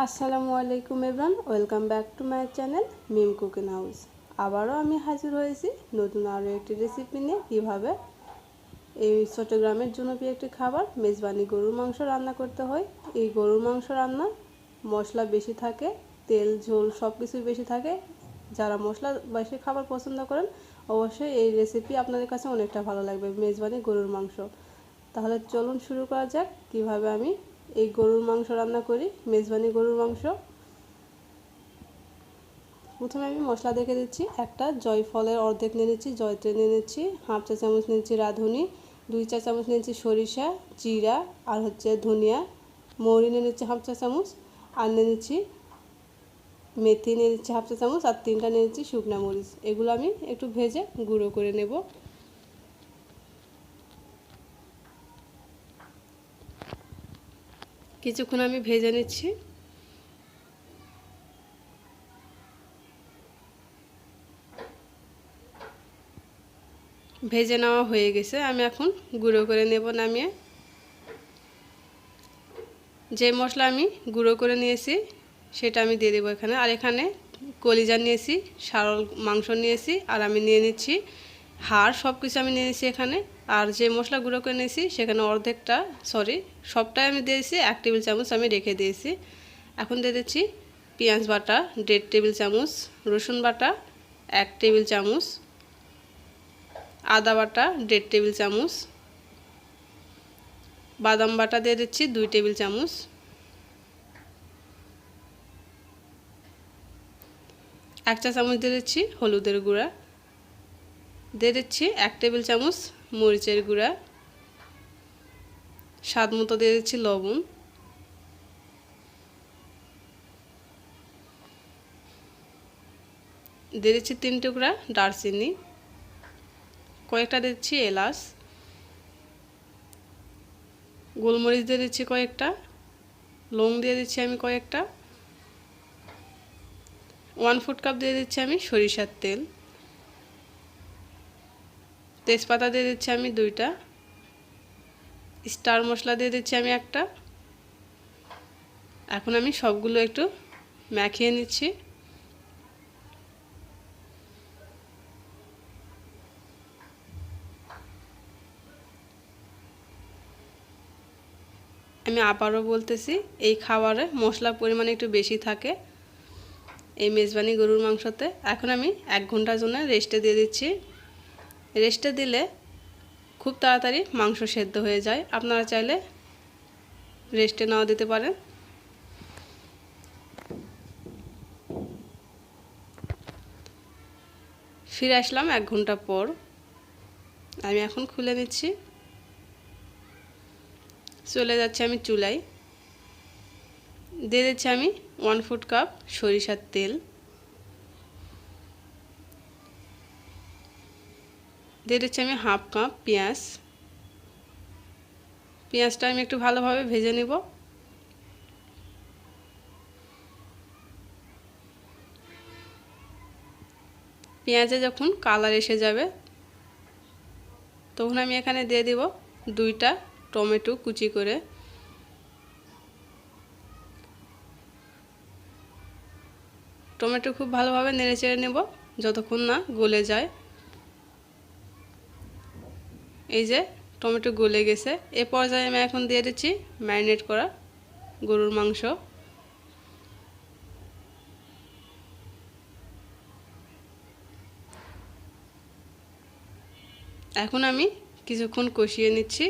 আসসালামু আলাইকুম everyone welcome back to my channel Mim cooking house. আবারও আমি হাজির হয়েছি নতুন আরও একটি রেসিপি নিয়ে। কীভাবে? এই চট্টগ্রামের জনপ্রিয় একটি খাবার, মেজবানি গরুর মাংস রান্না করতে হয়। এই গরুর মাংস রান্না মশলা বেশি থাকে, তেল, ঝোল সব কিছুই বেশি থাকে। যারা মশলা বেশি খাবার পছন্দ করেন, অবশ্যই এই রেসিপি আপনাদের কাছে অনেকটা ভালো লাগবে, মেজবানি গরুর মাংস। তাহলে চলুন শুরু করা যাক, কীভাবে আমি এই গরুর মাংস রান্না করি, মেজবানি গরুর মাংস। প্রথমে আমি মশলা দেখে দিচ্ছি। একটা জয়ফলের অর্ধেক নিয়ে নিচ্ছি জয়ত্রে নিয়ে নিচ্ছি, হাফ চা চামচ নিয়েছি রাঁধুনি, দুই চা চামচ নিয়েছি সরিষা, জিরা, আর হচ্ছে ধনিয়া। মৌরি নিয়ে নিচ্ছি হাফ চা চামচ, আর নিয়ে নিচ্ছি মেথি নিয়ে নিচ্ছি হাফ চা চামচ, আর তিনটা নিয়ে নিচ্ছি শুকনা মরিচ। এগুলো আমি একটু ভেজে গুঁড়ো করে নেব। কিছুক্ষণ আমি ভেজে নিচ্ছি। ভেজে নেওয়া হয়ে গেছে। আমি এখন গুঁড়ো করে নেব নামিয়ে। যে মশলা আমি গুঁড়ো করে নিয়েছি, সেটা আমি দিয়ে দেবো এখানে। আর এখানে কলিজা নিয়েছি সারল মাংস নিয়েছি, আর আমি নিয়ে নিচ্ছি হাড়। সব কিছু আমি নিয়ে নিয়েছি এখানে। আর যে মশলা গুঁড়ো করে নিয়েছি সেখানে অর্ধেকটা সরি সবটাই আমি দিয়েছি, এক টেবিল চামচ আমি রেখে দিয়েছি। এখন দিয়ে দিচ্ছি পেঁয়াজ বাটা, দেড় টেবিল চামচ, রসুন বাটা, এক টেবিল চামচ, আদা বাটা, দেড় টেবিল চামচ, বাদাম বাটা দিয়ে দিচ্ছি দুই টেবিল চামচ। এক চা চামচ দিয়ে দিচ্ছি হলুদের গুঁড়া। দিয়ে দিচ্ছি এক টেবিল চামচ মরিচের গুঁড়া, স্বাদ মতো দিয়ে দিচ্ছি লবণ। দিয়ে দিচ্ছি তিন টুকরা দারচিনি, কয়েকটা দিচ্ছি এলাচ, গোলমরিচ দিয়ে দিচ্ছি কয়েকটা লং দিয়ে দিচ্ছি আমি কয়েকটা, ওয়ান ফুট কাপ দিয়ে দিচ্ছি আমি সরিষার তেল। তেজপাতা দিয়ে দিচ্ছি আমি দুইটা। স্টার মশলা দিয়ে দিচ্ছি আমি একটা। এখন আমি সবগুলো একটু মাখিয়ে নিচ্ছি। আমি আবারও বলতেছি, এই খাবারে মশলার পরিমাণ একটু বেশি থাকে এই মেজবানি গরুর মাংসতে। এখন আমি এক ঘণ্টার জন্য রেস্টে দিয়ে দিচ্ছি। রেস্টে দিলে খুব তাড়াতাড়ি মাংস সেদ্ধ হয়ে যায়। আপনারা চাইলে রেস্টে নাও দিতে পারেন। ফিরে আসলাম এক ঘণ্টা পর। আমি এখন খুলে নিচ্ছি। চলে যাচ্ছে আমি চুলাই দিয়ে দিচ্ছি আমি ওয়ান ফুট কাপ সরিষার তেল। দিয়ে দিচ্ছি আমি হাফ কাপ পেঁয়াজ। পেঁয়াজটা আমি একটু ভালোভাবে ভেজে নেব। পেঁয়াজে যখন কালার এসে যাবে, তখন আমি এখানে দিয়ে দিব দুইটা টমেটো কুচি করে। টমেটো খুব ভালোভাবে নেড়ে চেড়ে নেব, যতক্ষণ না গলে যায়। এই যে টমেটো গলে গেছে। এ পর্যায়ে আমি এখন দিয়ে দিচ্ছি ম্যারিনেট করা গরুর মাংস। এখন আমি কিছুক্ষণ কষিয়ে নিচ্ছি।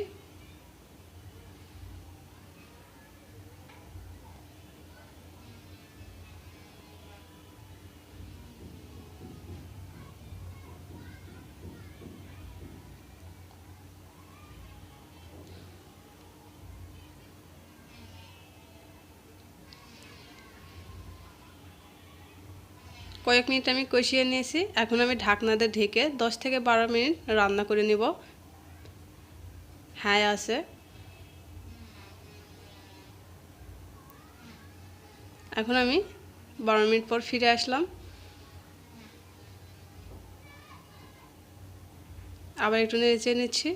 কয়েক মিনিট আমি কষিয়ে নিয়েছি। এখন আমি ঢাকনাতে ঢেকে দশ থেকে বারো মিনিট রান্না করে নিব। হ্যাঁ আছে। এখন আমি বারো মিনিট পর ফিরে আসলাম। আবার একটু নেড়ে নিচ্ছি।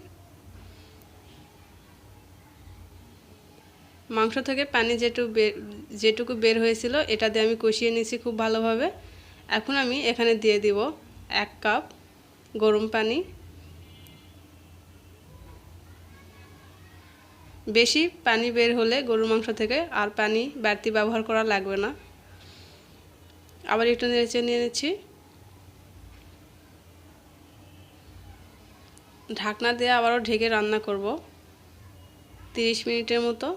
মাংস থেকে পানি যেটুকু যেটুকু বের হয়েছিল, এটা দিয়ে আমি কষিয়ে নিয়েছি খুব ভালোভাবে। এখন আমি এখানে দিয়ে দিব এক কাপ গরম পানি। বেশি পানি বের হলে গরুর মাংস থেকে আর পানি বাড়তি ব্যবহার করা লাগবে না। আবার একটু নেড়েচে নিয়ে নিচ্ছি। ঢাকনা দিয়ে আবারও ঢেকে রান্না করব। তিরিশ মিনিটের মতো।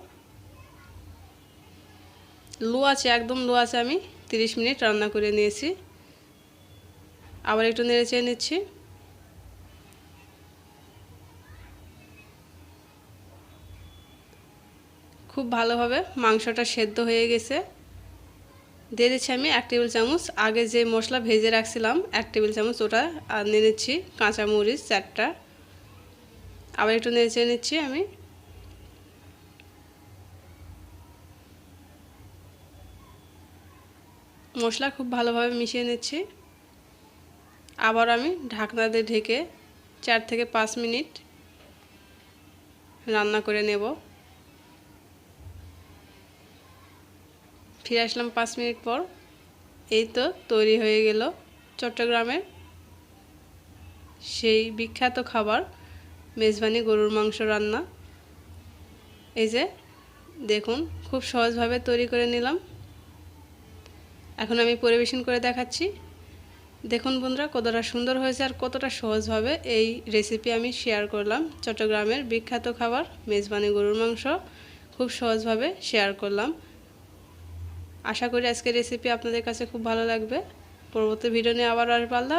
লো আছে, একদম লো আছে আমি। তিরিশ মিনিট রান্না করে নিয়েছি। আবার একটু নেড়ে চেয়ে নিচ্ছি। খুব ভালোভাবে মাংসটা সেদ্ধ হয়ে গেছে। দিয়ে দিচ্ছি আমি এক টেবিল চামচ। আগে যে মশলা ভেজে রাখছিলাম, এক টেবিল চামচ ওটা, আর নিয়ে নিচ্ছি কাঁচামরিচ চারটা। আবার একটু নেড়ে চেয়ে নিচ্ছি আমি। মশলা খুব ভালোভাবে মিশিয়ে নিচ্ছি। আবার আমি ঢাকনা দিয়ে ঢেকে চার থেকে পাঁচ মিনিট রান্না করে নেব। ফিরে আসলাম পাঁচ মিনিট পর। এই তো তৈরি হয়ে গেল চট্টগ্রামের সেই বিখ্যাত খাবার মেজবানি গরুর মাংস রান্না। এই যে দেখুন, খুব সহজভাবে তৈরি করে নিলাম। এখন আমি পরিবেশন করে দেখাচ্ছি। দেখুন বন্ধুরা, কতটা সুন্দর হয়েছে আর কতটা সহজভাবে এই রেসিপি আমি শেয়ার করলাম। চট্টগ্রামের বিখ্যাত খাবার মেজবানি গরুর মাংস, খুব সহজভাবে শেয়ার করলাম। আশা করি আজকের রেসিপি আপনাদের কাছে খুব ভালো লাগবে। পরবর্তী ভিডিও নিয়ে আবার আসব। আল্লাহ